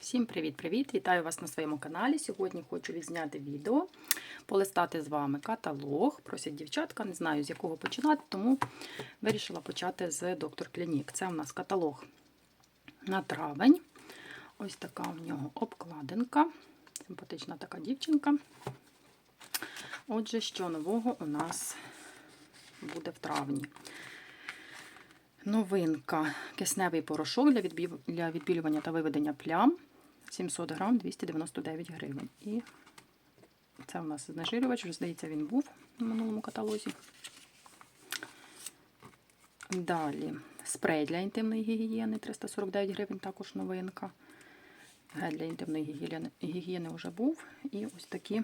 Всім привіт-привіт! Вітаю вас на своєму каналі. Сьогодні хочу відзняти відео, полистати з вами каталог. Просять дівчатка, не знаю з якого починати, тому вирішила почати з доктор Клінік. Це у нас каталог на травень. Ось така в нього обкладинка. Симпатична така дівчинка. Отже, що нового у нас буде в травні. Новинка. Кисневий порошок для відбілювання та виведення плям. 700 грам 299 гривень. І це у нас знежирювач, вже здається, він був в минулому каталозі. Далі спрей для інтимної гігієни 349 гривень, також новинка. Гель для інтимної гігієни, гігієни вже був. І ось такі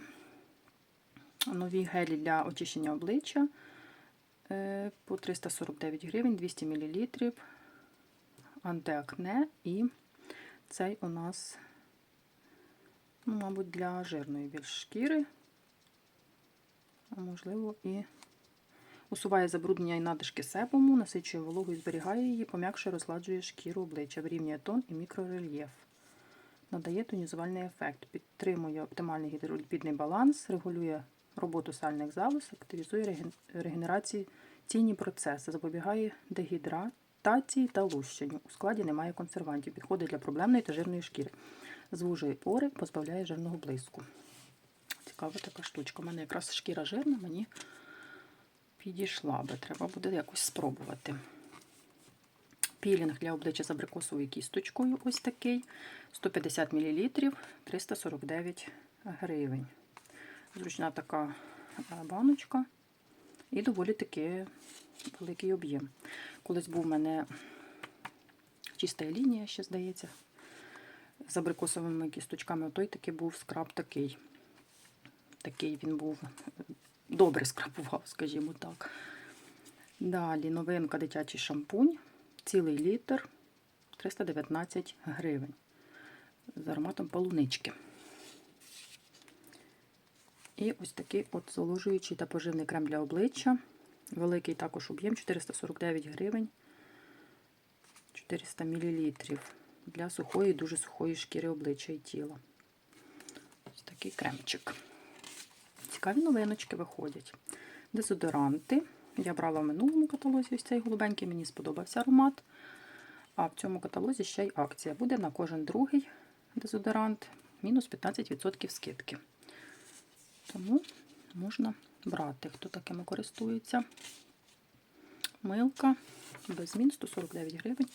нові гелі для очищення обличчя е, по 349 гривень, 200 мл. Антиакне і цей у нас, ну, мабуть, для жирної більш шкіри, а можливо, і усуває забруднення і надлишки себуму, насичує вологу і зберігає її, пом'якше розгладжує шкіру обличчя, вирівнює тон і мікрорельєф. Надає тонізувальний ефект, підтримує оптимальний гідроліпідний баланс, регулює роботу сальних залоз, активізує реген- регенераційні процеси, запобігає дегідратації та лущенню. У складі немає консервантів, підходить для проблемної та жирної шкіри. Звужує пори, позбавляє жирного блиску. Цікава така штучка. У мене якраз шкіра жирна, мені підійшла би. Треба буде якось спробувати. Пілінг для обличчя з абрикосовою кісточкою ось такий. 150 мл, 349 гривень. Зручна така е, баночка і доволі таки великий об'єм. Колись був у мене чиста лінія, ще здається, з абрикосовими кісточками. Той таки був скраб такий. Такий він був е, добре скрабував, скажімо так. Далі новинка дитячий шампунь, цілий літр, 319 гривень. З ароматом полунички. І ось такий от зволожуючий та поживний крем для обличчя. Великий також об'єм 449 гривень, 400 мл для сухої, дуже сухої шкіри обличчя і тіла. Ось такий кремчик. Цікаві новиночки виходять. Дезодоранти. Я брала в минулому каталозі ось цей голубенький, мені сподобався аромат. А в цьому каталозі ще й акція буде на кожен другий дезодорант мінус 15% скидки. Тому можна брати, хто такими користується. Милка без змін 149 гривень.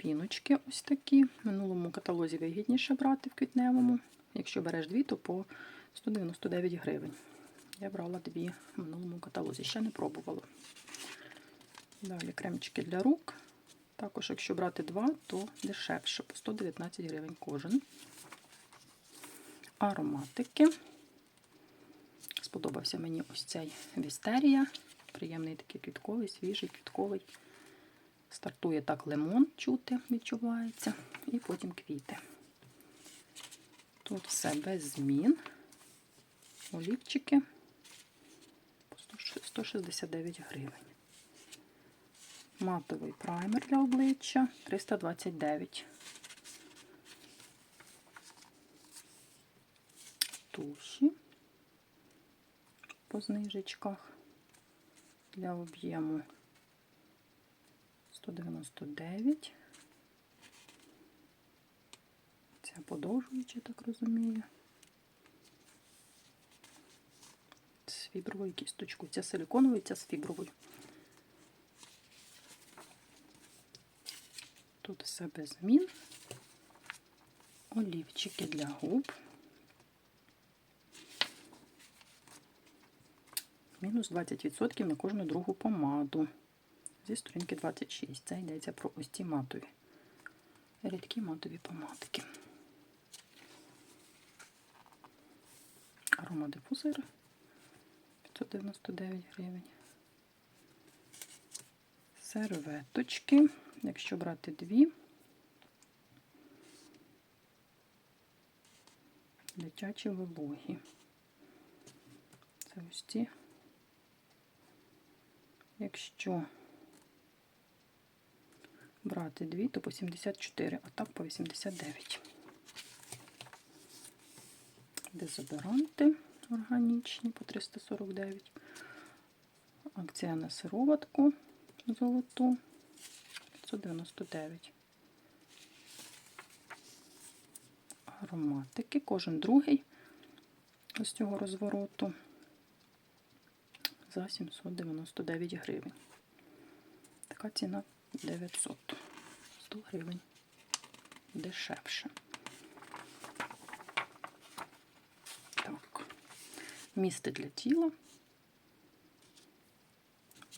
Піночки ось такі. В минулому каталозі вигідніше брати в квітневому. Якщо береш дві, то по 199 гривень. Я брала дві в минулому каталозі, ще не пробувала. Далі кремчики для рук. Також, якщо брати два, то дешевше, по 119 гривень кожен. Ароматики. Сподобався мені ось цей вістерія. Приємний такий квітковий, свіжий, квітковий. Стартує так лимон, чути, відчувається. І потім квіти. Тут все без змін. Олівчики по 169 гривень. Матовий праймер для обличчя 329. Туші по знижечках для об'єму 199. Це подовжуючи, так розумію. З фібровою кісточкою. Ця силиконовою, ця з фібровою. Тут все без змін. Олівчики для губ. Мінус 20% на кожну другу помаду. Зі сторінки 26. Це йдеться про ось ці матові. Рідкі матові помадки. Аромадифузор 599 гривень. Серветочки. Якщо брати дві, дитячі вологі. Це ось ці. Якщо брати дві, то по 74, а так по 89. Дезодоранти органічні по 349. Акція на сироватку золоту 599. Ароматики, кожен другий з цього розвороту за 799 гривень. Така ціна 900. 100 гривень дешевше. Так, місце для тіла.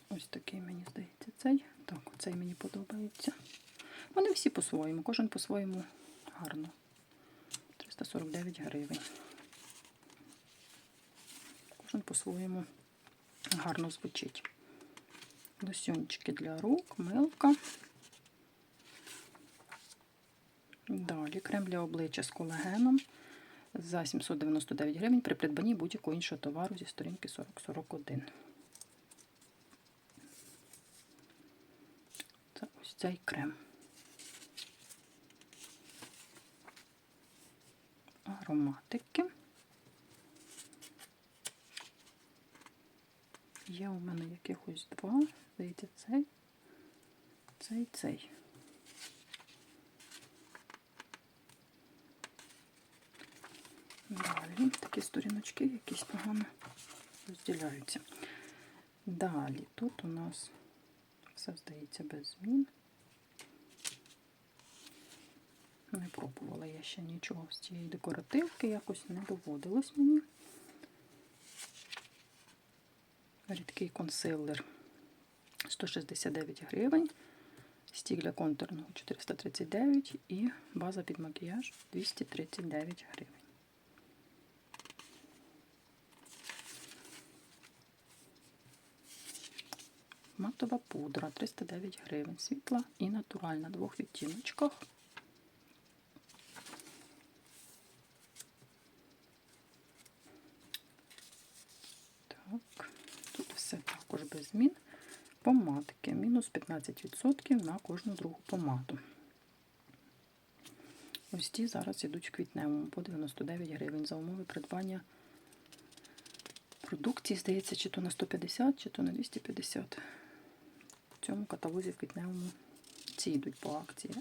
Ось такий, мені здається, цей. Так, оцей мені подобається. Вони всі по-своєму, кожен по-своєму гарно. 349 гривень. Кожен по-своєму гарно звучить. Лосьончики для рук, милка. Далі крем для обличчя з колагеном за 799 гривень при придбанні будь-якого іншого товару зі сторінки 4041. Це ось цей крем. Ароматики. Є у мене якихось два. Здається, цей, цей, цей. Далі такі сторіночки якісь погано розділяються. Далі тут у нас все здається без змін. Не пробувала я ще нічого з цієї декоративки, якось не доводилось мені. Рідкий консилер 169 гривень, стік для контурного 439 і база під макіяж 239 гривень. Матова пудра 309 гривень, світла і натуральна, двох відтіночках. Так, тут все також змін. Помадки. Мінус 15% на кожну другу помаду. Ось ті зараз йдуть в квітневому по 99 гривень за умови придбання продукції, здається, чи то на 150, чи то на 250. В цьому каталозі в квітневому ці йдуть по акції.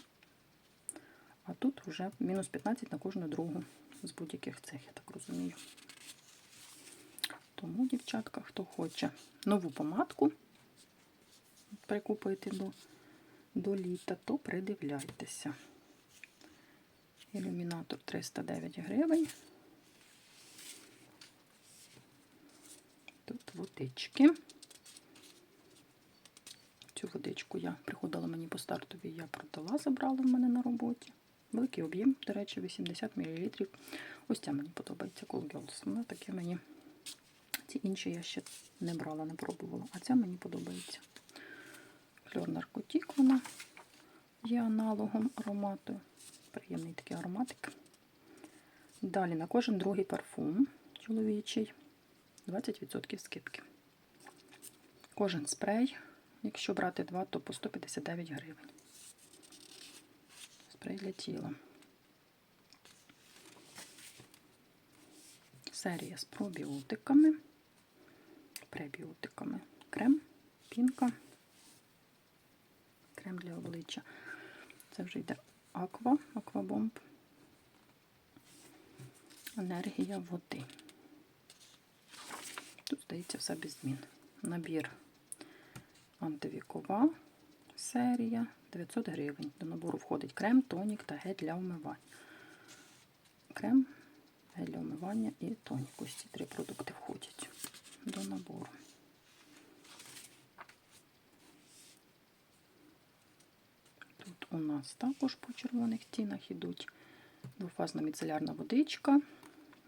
А тут вже мінус 15 на кожну другу з будь-яких цих, я так розумію. Тому, дівчатка, хто хоче нову помадку прикупити до, до літа, то придивляйтеся. Ілюмінатор 309 гривень. Тут водички. Цю водичку я приходила мені по стартовій, я продала, забрала в мене на роботі. Великий об'єм, до речі, 80 мл. Ось ця мені подобається Cool Girls. Вона таке мені. Ці інші я ще не брала, не пробувала, а ця мені подобається. Фльор наркотік вона є аналогом аромату. Приємний такий ароматик. Далі на кожен другий парфум чоловічий. 20% скидки. Кожен спрей, якщо брати два, то по 159 гривень. Спрей для тіла. Серія з пробіотиками, пребіотиками. Крем, пінка, крем для обличчя. Це вже йде аква, аквабомб, енергія води. Тут, здається, все без змін. Набір антивікова серія 900 гривень. До набору входить крем, тонік та гель для вмивання. Крем, гель для вмивання і тонік. Ось ці три продукти входять до набору. Тут у нас також по червоних стінах йдуть двофазна міцелярна водичка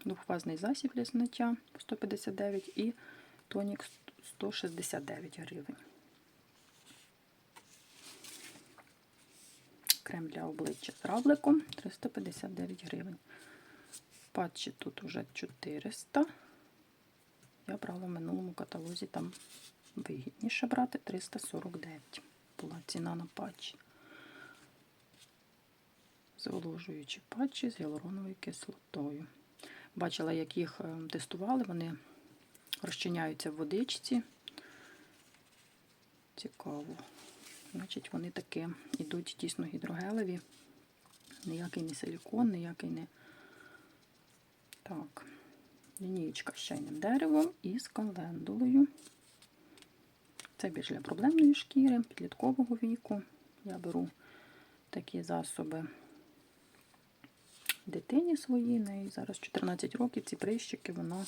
двохфазний засіб для зняття 159 і тонік 169 гривень. Крем для обличчя з равликом 359 гривень. Патчі тут уже 400. Я брала в минулому каталозі, там вигідніше брати 349. Була ціна на патчі. Зволожуючі патчі з гіалуроновою кислотою. Бачила, як їх е, тестували, вони розчиняються в водичці. Цікаво. Значить, вони таки йдуть тісно гідрогелеві. Ніякий не силікон, ніякий не. Так, лінієчка з чайним деревом і з календулою. Це більш для проблемної шкіри, підліткового віку. Я беру такі засоби дитині своїй. Неї зараз 14 років, ці прищики, вона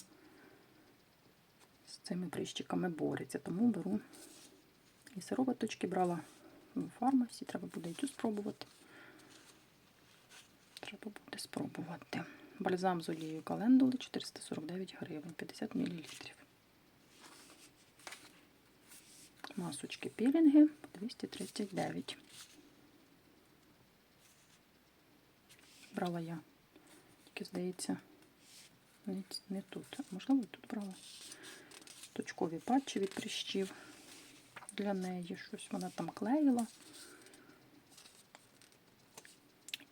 з цими прищиками бореться. Тому беру і сироваточки брала в фармасі, треба буде і цю спробувати. Треба буде спробувати. Бальзам з олією календули 449 гривень, 50 мл. Масочки пілінги 239. Брала я. Тільки, здається, не, тут. Можливо, тут брала. Точкові патчі від прищів для неї. Щось вона там клеїла.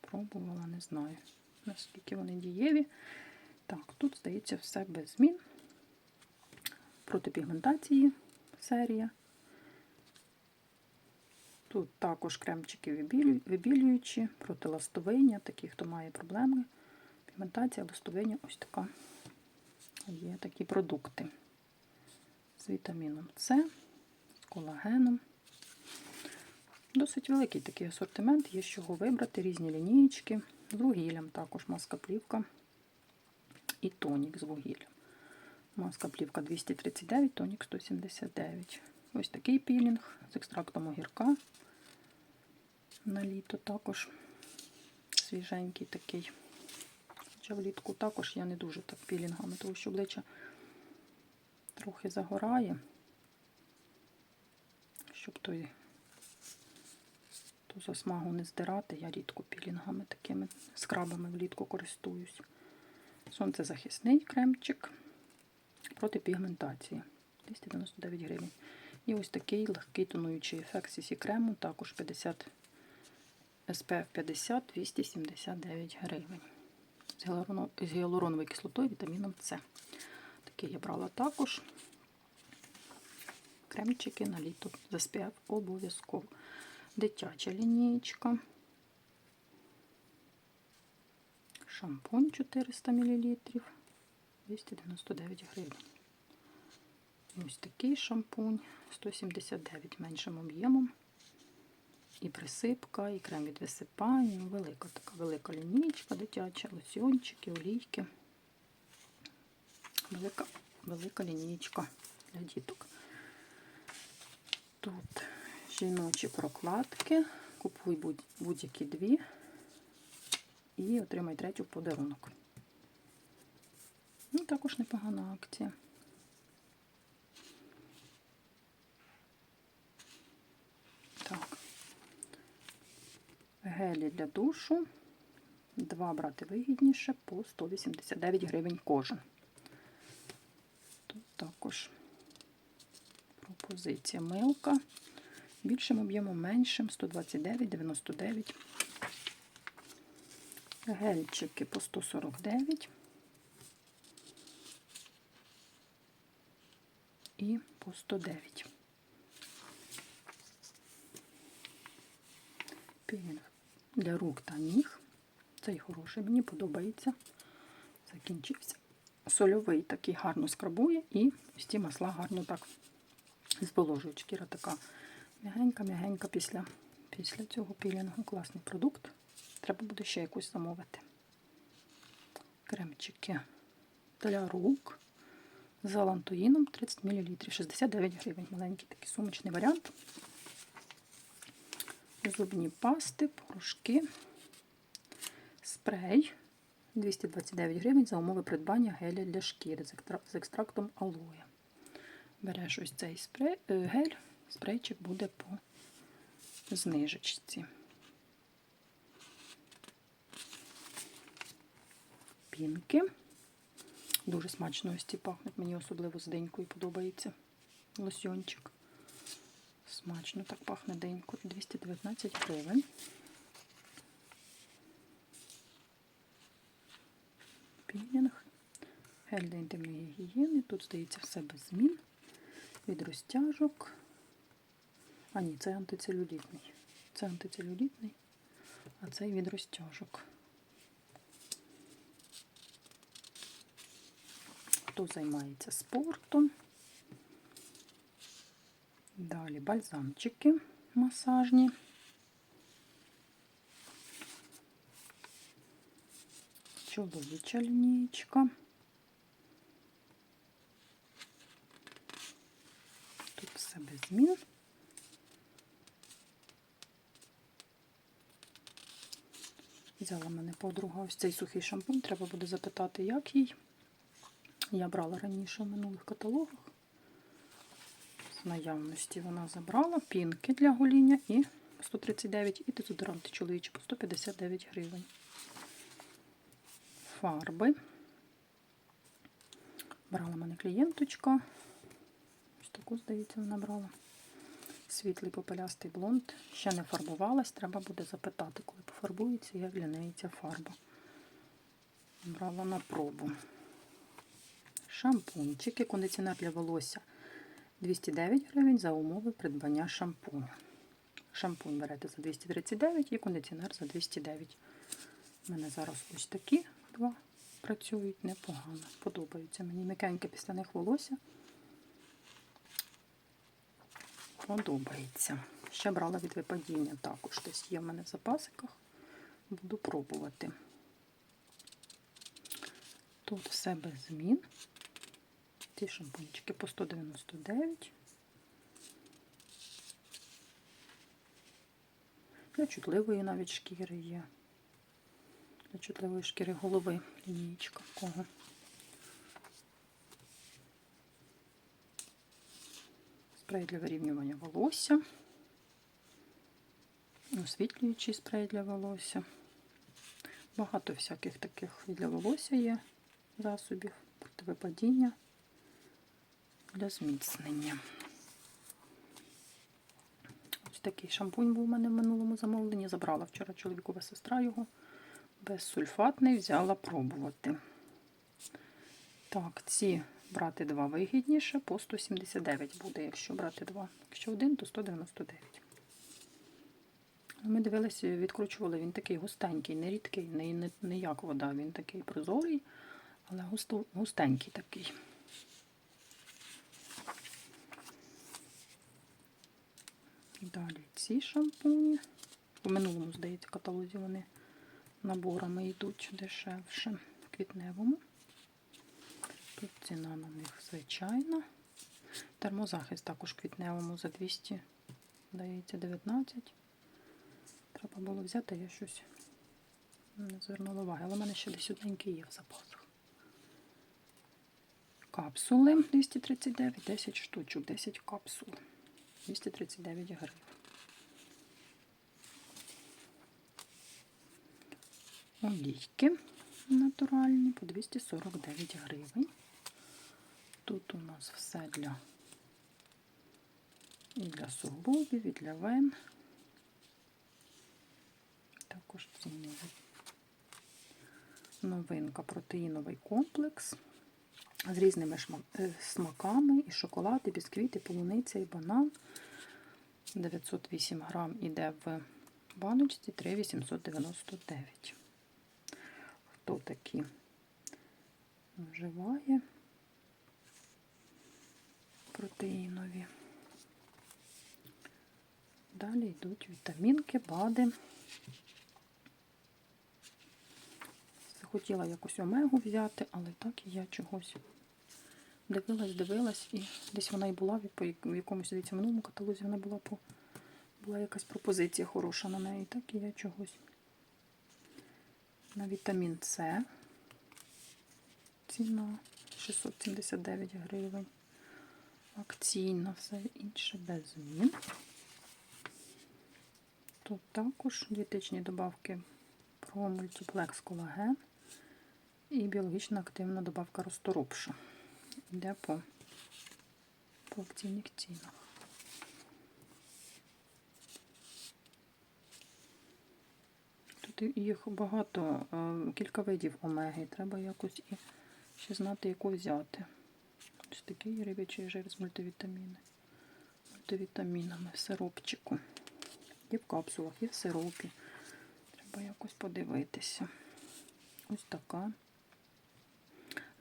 Пробувала, не знаю, наскільки вони дієві. Так, тут здається все без змін. Проти пігментації серія. Тут також кремчики вибілюючі, проти ластовиння, такі, хто має проблеми. Пігментація, ластовиння, ось така. Є такі продукти з вітаміном С, з колагеном. Досить великий такий асортимент, є з чого вибрати, різні лінієчки. З вугіллям також маска плівка і тонік з вугіллям. Маска плівка 239, тонік 179. Ось такий пілінг з екстрактом огірка. На літо також свіженький такий. Хоча влітку також я не дуже так пілінгами, тому що обличчя трохи загорає, щоб той ту засмагу не здирати, я рідко пілінгами такими скрабами влітку користуюсь. Сонцезахисний кремчик проти пігментації 299 гривень. І ось такий легкий тонуючий ефект CC крему, також 50 SPF 50 279 гривень. З гіалуроно- З гіалуроновою кислотою вітаміном С. Такий я брала також. Кремчики на літо з SPF обов'язково. Дитяча лінієчка. Шампунь 400 мл. 299 гривень. Ось такий шампунь 179 меншим об'ємом. І присипка, і крем від висипання. Велика така велика лінійка дитяча, лосьончики, олійки. Велика, велика лінійка для діток. Тут жіночі прокладки. Купуй будь- будь-які дві і отримай третю в подарунок. Ну, також непогана акція. Так. Гелі для душу. Два брати вигідніше по 189 гривень кожен. Тут також пропозиція милка. Більшим об'ємом меншим 129,99. Гельчики по 149. І по 109. Пілінг для рук та ніг. Цей хороший, мені подобається. Закінчився. Сольовий такий гарно скрабує і ось ці масла гарно так зволожують. Шкіра така м'ягенька-м'ягенька після, після цього пілінгу. Класний продукт. Треба буде ще якусь замовити. Кремчики для рук з алантоїном 30 мл, 69 гривень. Маленький такий сумочний варіант. Зубні пасти, порошки, спрей 229 гривень за умови придбання геля для шкіри з екстрактом алоє. Береш ось цей спрей, е, гель, спрейчик буде по знижечці. Пінки. Дуже смачно ось пахнуть. Мені особливо з денькою подобається лосьончик. Смачно так пахне денькою. 219 гривень. Пілінг Гель для інтимної гігієни. Тут здається все без змін. Від розтяжок. А ні, це антицелюлітний. Це антицелюлітний, а цей від розтяжок. Хто займається спортом? Далі бальзамчики масажні. Чоловіча лінійка. Тут все без змін. Взяла мене подруга ось цей сухий шампунь. Треба буде запитати, як їй. Я брала раніше в минулих каталогах. З наявності вона забрала пінки для гоління і 139 і дезодоранти чоловічі по 159 гривень. Фарби. Брала мене клієнточка. Ось таку, здається, вона брала. Світлий попелястий блонд. Ще не фарбувалась, треба буде запитати, коли пофарбується, як для неї ця фарба. Брала на пробу. Шампунчики, кондиціонер для волосся 209 гривень за умови придбання шампуню. Шампунь берете за 239 і кондиціонер за 209. У мене зараз ось такі два працюють непогано. Подобаються мені м'якеньке після них волосся. Подобається. Ще брала від випадіння також. Десь є в мене в запасиках. Буду пробувати. Тут все без змін. Ці шампунчики по 199. Для чутливої навіть шкіри є. Для чутливої шкіри голови лінійка кого. Спрей для вирівнювання волосся. Освітлюючий спрей для волосся. Багато всяких таких і для волосся є засобів проти випадіння для зміцнення. Ось такий шампунь був у мене в минулому замовленні. Забрала вчора чоловікова сестра його. Безсульфатний, взяла пробувати. Так, ці брати два вигідніше, по 179 буде, якщо брати два. Якщо один, то 199. Ми дивилися, відкручували, він такий густенький, не рідкий, не, не, не як вода, він такий прозорий, але густо, густенький такий. Далі ці шампуні. У минулому, здається, каталозі вони наборами йдуть дешевше в квітневому. Тут ціна на них звичайна. Термозахист також квітневому за 200, здається, 19. Треба було взяти, я щось не звернула уваги, але в мене ще десь одненький є в запасах. Капсули 239, 10 штучок, 10 капсул. 239 гривень. Олійки натуральні по 249 гривень. Тут у нас все для і для суглобів, і для вен. Також цінний новинка протеїновий комплекс з різними е, смаками, і шоколад, і бісквіт, і полуниця, і банан. 908 грам іде в баночці 3,899. Хто такі вживає протеїнові? Далі йдуть вітамінки, БАДи. Захотіла якусь омегу взяти, але так і я чогось дивилась, дивилась, і десь вона і була в якомусь дивіться, минулому каталозі вона була по була якась пропозиція хороша на неї, так і я чогось. На вітамін С ціна 679 гривень. Акційна, все інше без змін. Тут також дієтичні добавки про мультиплекс колаген і біологічно активна добавка розторопша. Йде по, по акційних цінах. Тут їх багато, е, кілька видів омеги. Треба якось і ще знати, яку взяти. Ось такий рибячий жир з мультивітаміни. Мультивітамінами в сиропчику. І в капсулах, і в сиропі. Треба якось подивитися. Ось така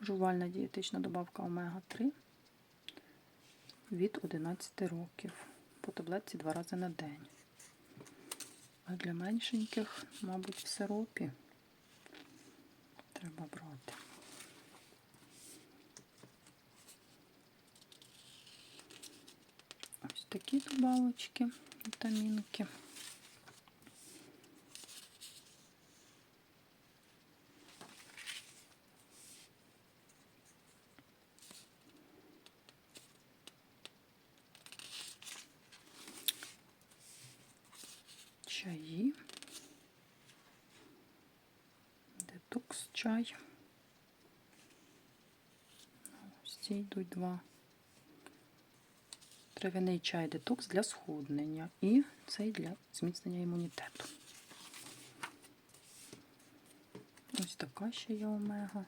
жувальна дієтична добавка омега-3 від 11 років. По таблетці два рази на день. А для меншеньких, мабуть, в сиропі треба брати. Ось такі добавочки, вітамінки. Чаї. Детокс чай. Ось ці два. Трав'яний чай детокс для схуднення і цей для зміцнення імунітету. Ось така ще є омега.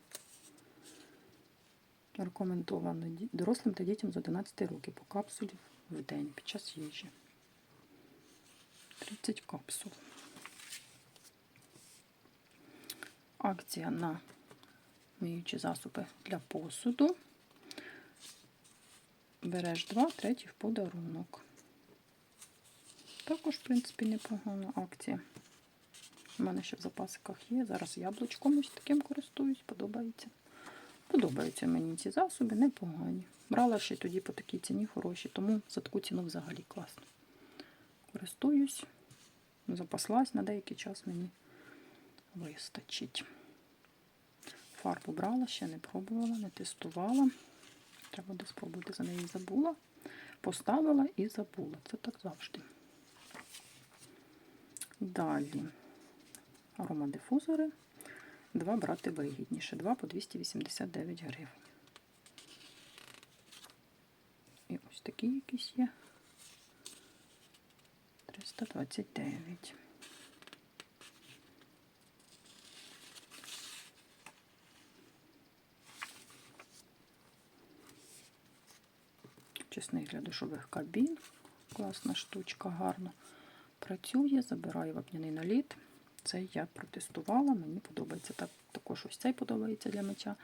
Рекомендовано дорослим та дітям з 11 років по капсулі в день під час їжі. 30 капсул. Акція на миючі засоби для посуду. Береш два, третій в подарунок. Також, в принципі, непогана акція. У мене ще в запасиках є. Зараз яблучком ось таким користуюсь, подобається. Подобаються мені ці засоби, непогані. Брала ще тоді по такій ціні хороші, тому за таку ціну взагалі класно. Користуюсь, запаслась на деякий час мені вистачить. Фарбу брала, ще не пробувала, не тестувала. Треба буде спробувати за неї забула. Поставила і забула. Це так завжди. Далі аромадифузори. Два брати вигідніше. Два по 289 гривень. І ось такі якісь є. 329. Чесник для душових кабін. Класна штучка, гарно працює. Забираю вапняний наліт. Цей я протестувала, мені подобається. Так, також ось цей подобається для миття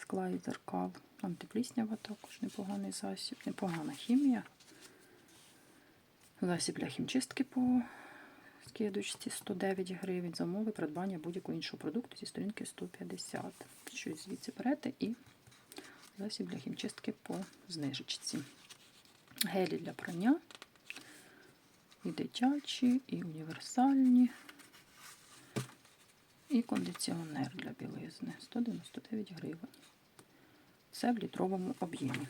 скла і дзеркал. Антипліснява також непоганий засіб, непогана хімія. Засіб для хімчистки по скидочці 109 гривень. Замови придбання будь-якого іншого продукту зі сторінки 150. Щось звідси берете і засіб для хімчистки по знижечці. Гелі для прання. І дитячі, і універсальні. І кондиціонер для білизни 199 гривень. Це в літровому об'ємі.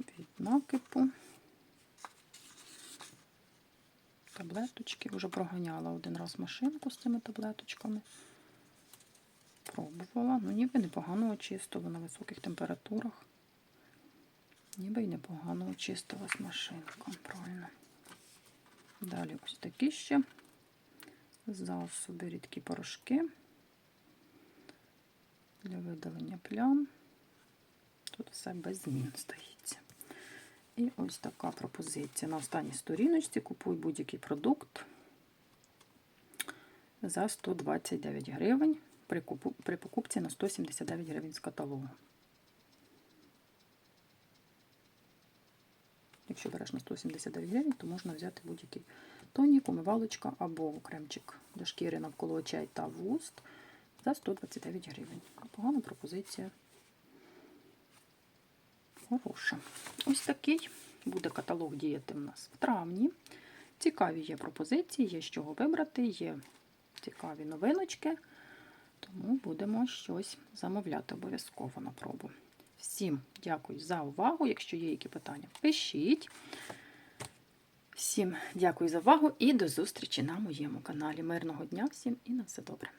Від накипу. Таблеточки. Вже проганяла один раз машинку з цими таблеточками. Пробувала. Ну, ніби непогано очистила на високих температурах. Ніби й непогано очистилась машинка. Правильно. Далі ось такі ще засоби, рідкі порошки для видалення плям. Тут все без змін здається. І ось така пропозиція. На останній сторіночці купуй будь-який продукт за 129 гривень при покупці на 179 гривень з каталогу. Якщо береш на 179 гривень, то можна взяти будь-який тонік, умивалочка або кремчик для шкіри навколо очей та вуст за 129 гривень. Погана пропозиція. Хороша. Ось такий буде каталог діяти в нас в травні. Цікаві є пропозиції, є з чого вибрати, є цікаві новиночки. Тому будемо щось замовляти обов'язково на пробу. Всім дякую за увагу. Якщо є які питання, пишіть. Всім дякую за увагу і до зустрічі на моєму каналі. Мирного дня всім і на все добре!